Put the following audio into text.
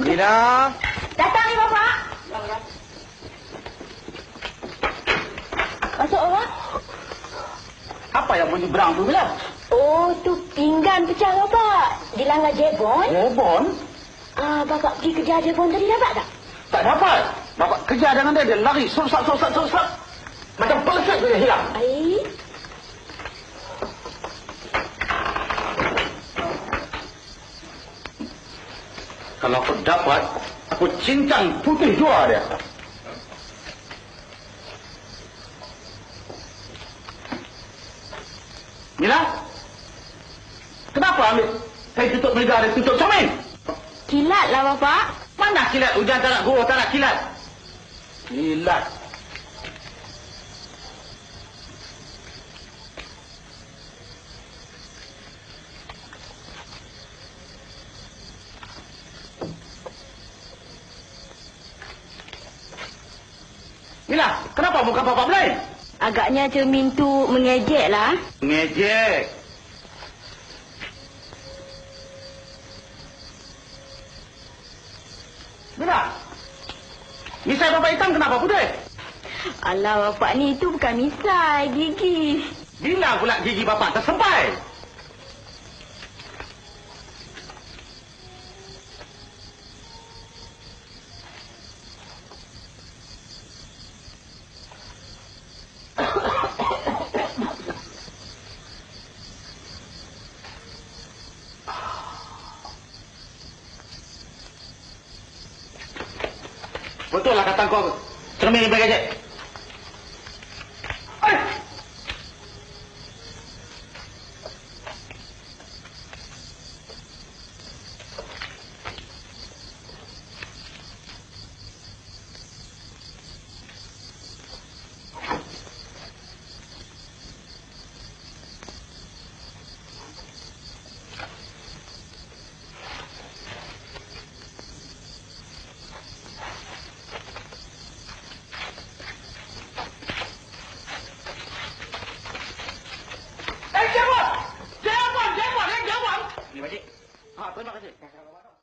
Lina. Datang ni bapak. Masuk orang. Apa yang bunyi berang tu bila? Oh, tu pinggan pecah bapak. Di langgar jebon. Jebon? Ah, bapak pergi kerja jebon tadi dapat tak? Tak dapat. Bapak kejar dengan dia, dia lari. Susap, susap, susap. Macam pelesat dia hilang. Ai. Kalau aku dapat, aku cincang putih dua dia. Mila? Kenapa ambil saya tutup negara, tutup cermin? Kilat lah bapak. Mana kilat? Hujan tak nak gurau, tak nak kilat. Kilat. Mila, kenapa muka bapak lain? Agaknya cermin tu mengejek lah. Ngejek. Mila, misai bapak hitam kenapa putih? Alah bapak ni tu bukan misai, gigi. Bila pula gigi bapak tersempai? Betul lah kata kau. Cermin ni bergejek. Có.